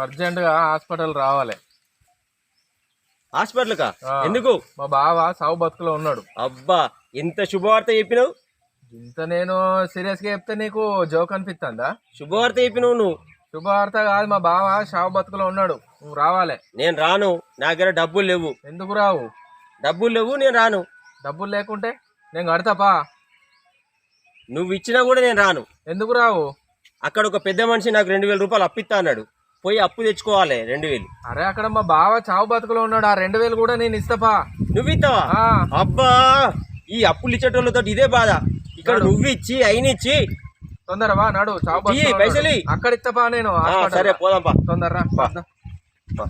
అర్జెంటుగా హాస్పిటల్ రావాలి. హాస్పిటల్కా. ఎందుకు? మా బావ సావు బతుకులో ఉన్నాడు. అబ్బా ఎంత శుభవార్త చెప్పినావు? ఇంత నేను సీరియస్గా చెప్తే నీకు జోక్ అనిపిస్తుందా శుభవార్త చెప్పినావు నువ్వు. శుభవార్త కాదు మా బావ సావు బతుకులో ఉన్నాడు. నువ్వు రావాలి. నేను రాను. నా దగ్గర డబ్బులు లేవు. ఎందుకు రావు? డబ్బులు లేవు నేను రాను. డబ్బులు లేకుంటే నేను కడతాపా? నువ్వు ఇచ్చినా కూడా నేను రాను. ఎందుకు రావు? అక్కడ ఒక పెద్ద మనిషి నాకు రెండు వేల రూపాయలు అప్పిస్తా అన్నాడు. పోయి అప్పు తెచ్చుకోవాలి రెండు వేలు అరే అక్కడ మా బావ చావు బతుకులో ఉన్నాడు ఆ రెండు వేలు కూడా నేను ఇస్తాపా నువ్వు ఇస్తావా ఆ, అబ్బా ఈ అప్పులు ఇచ్చేటోళ్ళతో ఇదే బాధ ఇక్కడ. నువ్వు ఇచ్చి అయిన ఇచ్చి తొందరవా నడు చావు ఇయ్యి, బతుకులో పైసలు. ఇయ్యి. అక్కడ ఇస్తాపా నేను ఆ, హాస్పిటల్ సరే పోదాంపా తొందరరా పా. పద. పా.